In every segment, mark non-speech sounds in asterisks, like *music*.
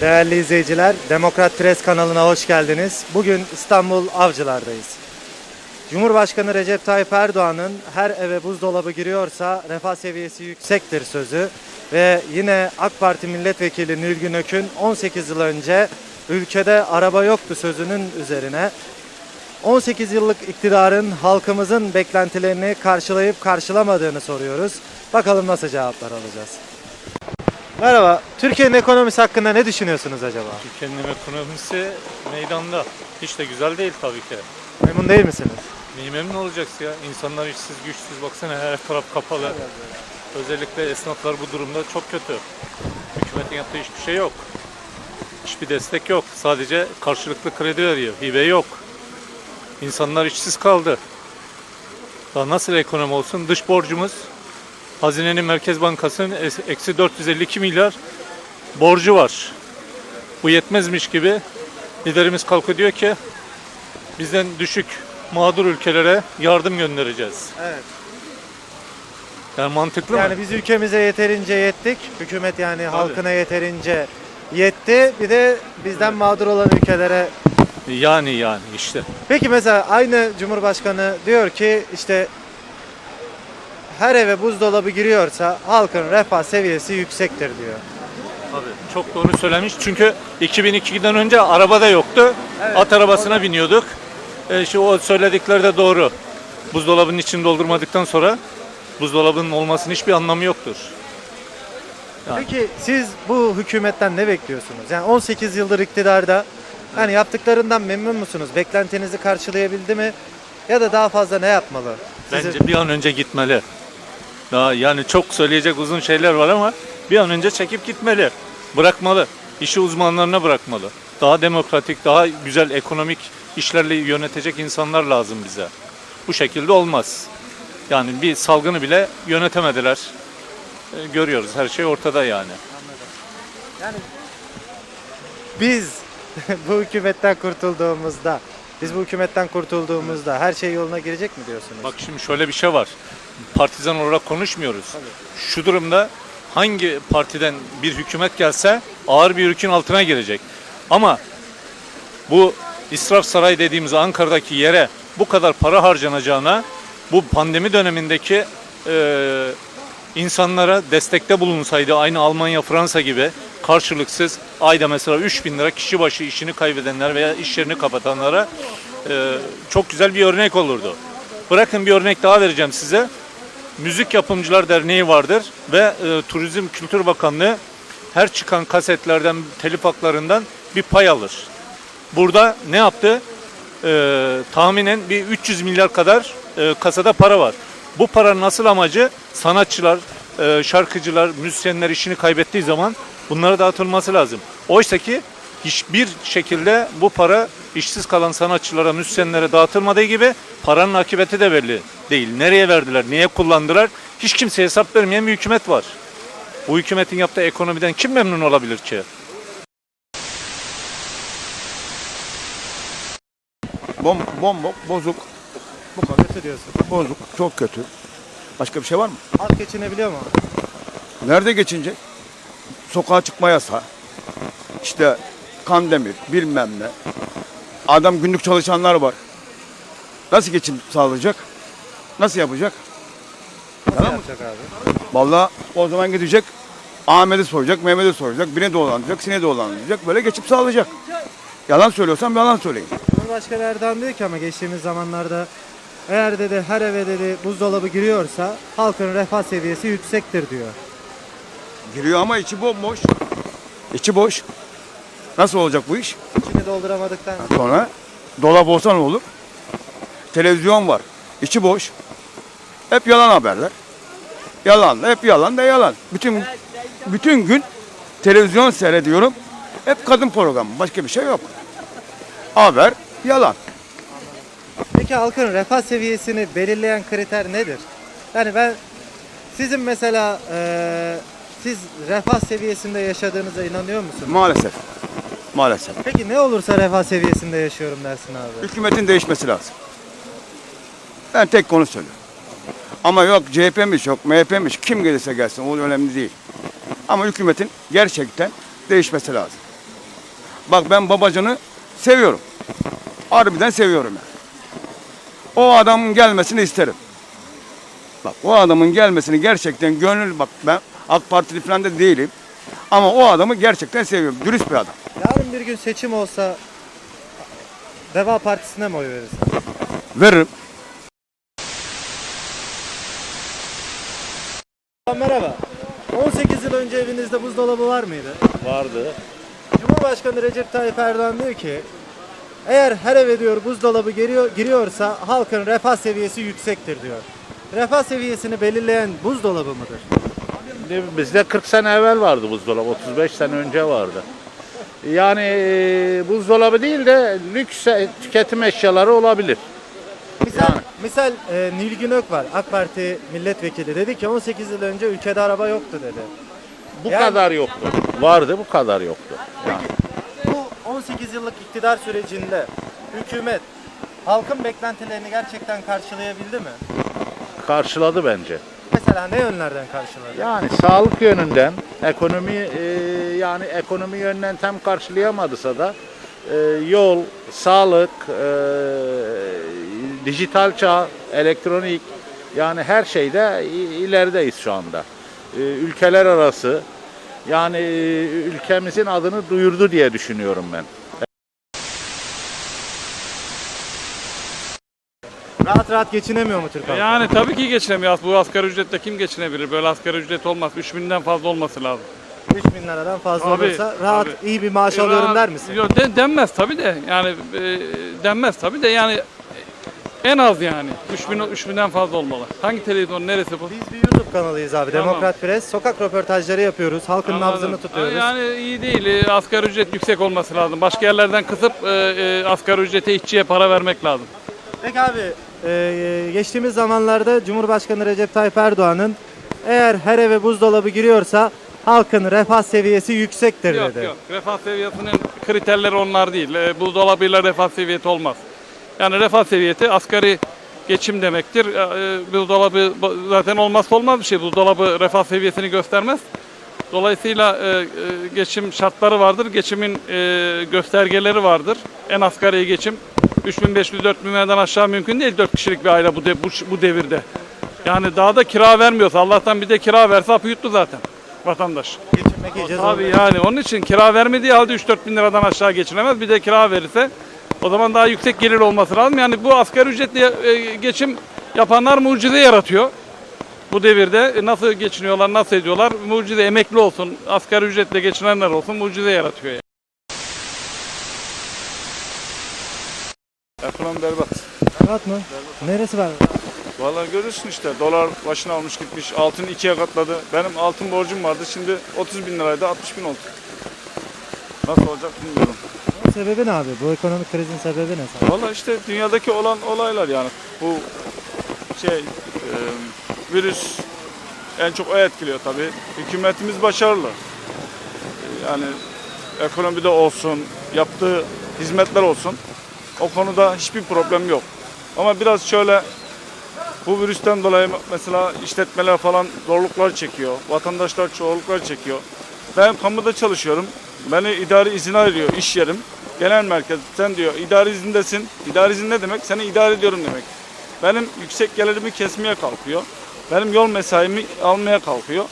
Değerli izleyiciler, Demokrat Pres kanalına hoş geldiniz. Bugün İstanbul Avcılar'dayız. Cumhurbaşkanı Recep Tayyip Erdoğan'ın her eve buzdolabı giriyorsa refah seviyesi yüksektir sözü ve yine AK Parti Milletvekili Nilgün Ök'ün 18 yıl önce ülkede araba yoktu sözünün üzerine 18 yıllık iktidarın halkımızın beklentilerini karşılayıp karşılamadığını soruyoruz. Bakalım nasıl cevaplar alacağız. Merhaba, Türkiye'nin ekonomisi hakkında ne düşünüyorsunuz acaba? Türkiye'nin ekonomisi meydanda. Hiç de güzel değil tabii ki. Memnun değil misiniz? Neyi memnun olacaksın ya? İnsanlar işsiz güçsüz baksana her taraf kapalı. Özellikle esnaflar bu durumda çok kötü. Hükümetin yaptığı hiçbir şey yok. Hiçbir destek yok. Sadece karşılıklı kredi veriyor. Hibe yok. İnsanlar işsiz kaldı. Daha nasıl ekonomi olsun? Dış borcumuz Hazinenin Merkez Bankası'nın eksi 452 milyar borcu var. Bu yetmezmiş gibi liderimiz kalkıyor diyor ki bizden düşük mağdur ülkelere yardım göndereceğiz. Evet. Yani mantıklı mı? Yani biz ülkemize yeterince yettik. Hükümet yani halkına yeterince yetti. Bir de bizden mağdur olan ülkelere. Yani yani işte. Peki mesela aynı Cumhurbaşkanı diyor ki işte her eve buzdolabı giriyorsa halkın refah seviyesi yüksektir diyor. Tabii çok doğru söylemiş. Çünkü 2002'den önce araba da yoktu. Evet, At arabasına biniyorduk. E, işte o söyledikleri de doğru. Buzdolabının içini doldurmadıktan sonra buzdolabının olmasının hiçbir anlamı yoktur. Yani. Peki siz bu hükümetten ne bekliyorsunuz? Yani 18 yıldır iktidarda yani yaptıklarından memnun musunuz? Beklentinizi karşılayabildi mi? Ya da daha fazla ne yapmalı? Sizi- Bence bir an önce gitmeli. Daha yani çok söyleyecek uzun şeyler var ama bir an önce çekip gitmeli. Bırakmalı. İşi uzmanlarına bırakmalı. Daha demokratik, daha güzel ekonomik işlerle yönetecek insanlar lazım bize. Bu şekilde olmaz. Yani bir salgını bile yönetemediler. E, Görüyoruz her şey ortada yani. Yani biz *laughs* bu hükümetten kurtulduğumuzda, biz bu hükümetten kurtulduğumuzda her şey yoluna girecek mi diyorsunuz? Bak şimdi şöyle bir şey var. Partizan olarak konuşmuyoruz. Şu durumda hangi partiden bir hükümet gelse ağır bir yükün altına girecek. Ama bu İsraf Saray dediğimiz Ankara'daki yere bu kadar para harcanacağına bu pandemi dönemindeki e, insanlara destekte bulunsaydı aynı Almanya, Fransa gibi karşılıksız ayda mesela 3 bin lira kişi başı işini kaybedenler veya iş yerini kapatanlara e, çok güzel bir örnek olurdu. Bırakın bir örnek daha vereceğim size. Müzik Yapımcılar Derneği vardır ve e, Turizm Kültür Bakanlığı her çıkan kasetlerden, telif haklarından bir pay alır. Burada ne yaptı? Ee, tahminen bir 300 milyar kadar e, kasada para var. Bu paranın asıl amacı sanatçılar, e, şarkıcılar, müzisyenler işini kaybettiği zaman bunlara dağıtılması lazım. Oysa ki hiçbir şekilde bu para işsiz kalan sanatçılara, müzisyenlere dağıtılmadığı gibi paranın akıbeti de belli değil. Nereye verdiler, niye kullandılar? Hiç kimseye hesap vermeyen bir hükümet var. Bu hükümetin yaptığı ekonomiden kim memnun olabilir ki? Bom, bomba, bozuk, Bu kadar kötü diyorsun. bozuk, çok kötü. Başka bir şey var mı? Halk geçinebiliyor mu? Nerede geçinecek? Sokağa çıkma yasağı. İşte kandemir, bilmem ne. Adam günlük çalışanlar var. Nasıl geçim sağlayacak? Nasıl yapacak? Tamam mı? abi? Vallahi o zaman gidecek Ahmet'i soracak, Mehmet'i soracak, beni dolandıracak, seni dolandıracak. Böyle geçim sağlayacak. Yalan söylüyorsam yalan söyleyin. Cumhurbaşkanı Erdoğan diyor ki ama geçtiğimiz zamanlarda eğer dedi her eve dedi buzdolabı giriyorsa halkın refah seviyesi yüksektir diyor. Giriyor ama içi bomboş. İçi boş. Nasıl olacak bu iş? Dolduramadıktan Sonra dolap olsa ne olur? Televizyon var. içi boş. Hep yalan haberler. Yalan da hep yalan da yalan. Bütün bütün gün televizyon seyrediyorum. Hep kadın programı. Başka bir şey yok. Haber yalan. Peki halkın refah seviyesini belirleyen kriter nedir? Yani ben sizin mesela eee, siz refah seviyesinde yaşadığınıza inanıyor musunuz? Maalesef. Maalesef. Peki ne olursa refah seviyesinde yaşıyorum dersin abi. Hükümetin değişmesi lazım. Ben tek konu söylüyorum. Ama yok CHP'miş yok MHP'miş kim gelirse gelsin o önemli değil. Ama hükümetin gerçekten değişmesi lazım. Bak ben babacını seviyorum. Harbiden seviyorum yani. O adamın gelmesini isterim. Bak o adamın gelmesini gerçekten gönül bak ben AK Partili falan da değilim. Ama o adamı gerçekten seviyorum. Dürüst bir adam. Yarın bir gün seçim olsa Deva Partisi'ne mi oy verirsin? Veririm. Merhaba. 18 yıl önce evinizde buzdolabı var mıydı? Vardı. Cumhurbaşkanı Recep Tayyip Erdoğan diyor ki eğer her eve diyor buzdolabı giriyor, giriyorsa halkın refah seviyesi yüksektir diyor. Refah seviyesini belirleyen buzdolabı mıdır? Bizde 40 sene evvel vardı buzdolabı, 35 sene önce vardı. Yani e, buzdolabı değil de lüks e, tüketim eşyaları olabilir. Misal, misal e, Nilgün Ök var AK Parti milletvekili dedi ki 18 yıl önce ülkede araba yoktu dedi. Bu Yani- kadar yoktu. Vardı bu kadar yoktu. Yani. Bu 18 yıllık iktidar sürecinde hükümet halkın beklentilerini gerçekten karşılayabildi mi? Karşıladı bence. Mesela ne yönlerden karşıladı? Yani sağlık yönünden, ekonomi e, yani ekonomi yönden tam karşılayamadıysa da e, yol, sağlık, e, dijital çağ, elektronik yani her şeyde ilerideyiz şu anda. E, ülkeler arası yani e, ülkemizin adını duyurdu diye düşünüyorum ben. Rahat rahat geçinemiyor mu Türk halkı? Yani tabii ki geçinemiyor. Bu asgari ücretle kim geçinebilir? Böyle asgari ücret olmaz. 3000'den fazla olması lazım. 3 bin liradan fazla Abi, olursa rahat abi. iyi bir maaş alıyorum der misin? Yok de, denmez tabii de. Yani e, denmez tabii de yani en az yani. 3000 3000'den fazla olmalı. Hangi televizyon neresi bu? Biz bir YouTube kanalıyız abi. Tamam. Demokrat Press. Sokak röportajları yapıyoruz. Halkın Anladım. nabzını tutuyoruz. Yani iyi değil. E, Asgari ücret yüksek olması lazım. Başka yerlerden kısıp e, e, asgari ücrete işçiye para vermek lazım. Peki abi e, geçtiğimiz zamanlarda Cumhurbaşkanı Recep Tayyip Erdoğan'ın eğer her eve buzdolabı giriyorsa halkın refah seviyesi yüksektir Yok dedi. yok. Refah seviyesinin kriterleri onlar değil. E, buzdolabıyla refah seviyesi olmaz. Yani refah seviyesi asgari geçim demektir. E, e, buzdolabı bu- zaten olmazsa olmaz bir şey. Buzdolabı refah seviyesini göstermez. Dolayısıyla e, e, geçim şartları vardır. Geçimin e, göstergeleri vardır. En asgari geçim 3500-4000 liradan aşağı mümkün değil 4 kişilik bir aile bu, de, bu, bu devirde. Yani daha da kira vermiyorsa Allah'tan bir de kira verse hapı yuttu zaten vatandaş. Geçinmek iyice. Tabii yani onun için kira vermediği halde 3-4 bin liradan aşağı geçinemez. Bir de kira verirse o zaman daha yüksek gelir olması lazım. Yani bu asgari ücretle e, geçim yapanlar mucize yaratıyor. Bu devirde E, nasıl geçiniyorlar, nasıl ediyorlar? Mucize emekli olsun, asgari ücretle geçinenler olsun mucize yaratıyor. Yani. Ekonomi berbat. Rahat mı? Neresi var? Vallahi görürsün işte dolar başına almış gitmiş. Altın ikiye katladı. Benim altın borcum vardı. Şimdi 30 bin liraydı 60 bin oldu. Nasıl olacak bilmiyorum. Bunun sebebi ne abi? Bu ekonomik krizin sebebi ne? sana? Vallahi işte dünyadaki olan olaylar yani. Bu şey e, virüs en çok o etkiliyor tabii. Hükümetimiz başarılı. E, Yani ekonomide olsun, yaptığı hizmetler olsun. O konuda hiçbir problem yok. Ama biraz şöyle bu virüsten dolayı mesela işletmeler falan zorluklar çekiyor. Vatandaşlar zorluklar çekiyor. Ben kamuda çalışıyorum. Beni idari izin ayırıyor iş yerim. Genel merkez sen diyor idari izindesin. İdari izin ne demek? Seni idare ediyorum demek. Benim yüksek gelirimi kesmeye kalkıyor. Benim yol mesaimi almaya kalkıyor.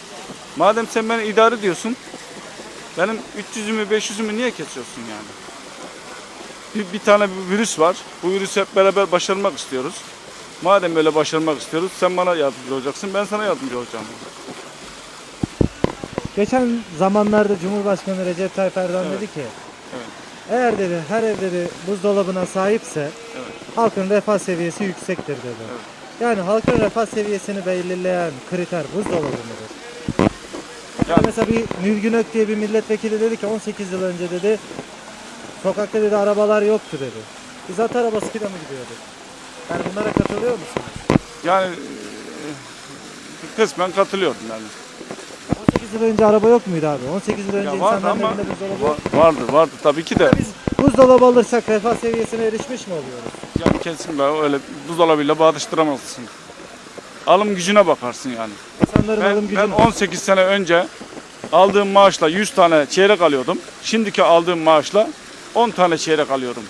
Madem sen beni idare ediyorsun, benim 300'ümü 500'ümü niye kesiyorsun yani? Bir, bir tane bir virüs var. Bu virüsü hep beraber başarmak istiyoruz. Madem böyle başarmak istiyoruz, sen bana yardımcı olacaksın, ben sana yardımcı olacağım. Geçen zamanlarda Cumhurbaşkanı Recep Tayyip Erdoğan Evet. dedi ki Evet. eğer dedi her ev dedi buzdolabına sahipse Evet. halkın refah seviyesi yüksektir dedi. Evet. Yani halkın refah seviyesini belirleyen kriter buzdolabı mıdır? Yani Yani- mesela bir Nilgün Ök diye bir milletvekili dedi ki 18 yıl önce dedi sokakta dedi arabalar yoktu dedi. Biz at arabasıyla mı gidiyorduk? Yani bunlara katılıyor musunuz? Yani e, kısmen katılıyorum yani. 18 yıl önce araba yok muydu abi? 18 yıl önce Ya vardı insanların ama evinde buzdolabı yok. va- vardı vardı tabii ki de. Biz buzdolabı alırsak refah seviyesine erişmiş mi oluyoruz? Yani kesin be öyle buzdolabıyla bağdaştıramazsın. Alım gücüne bakarsın yani. İnsanların alım Ben, gücü ben mü? 18 sene önce aldığım maaşla 100 tane çeyrek alıyordum. Şimdiki aldığım maaşla 10 tane çeyrek alıyorum.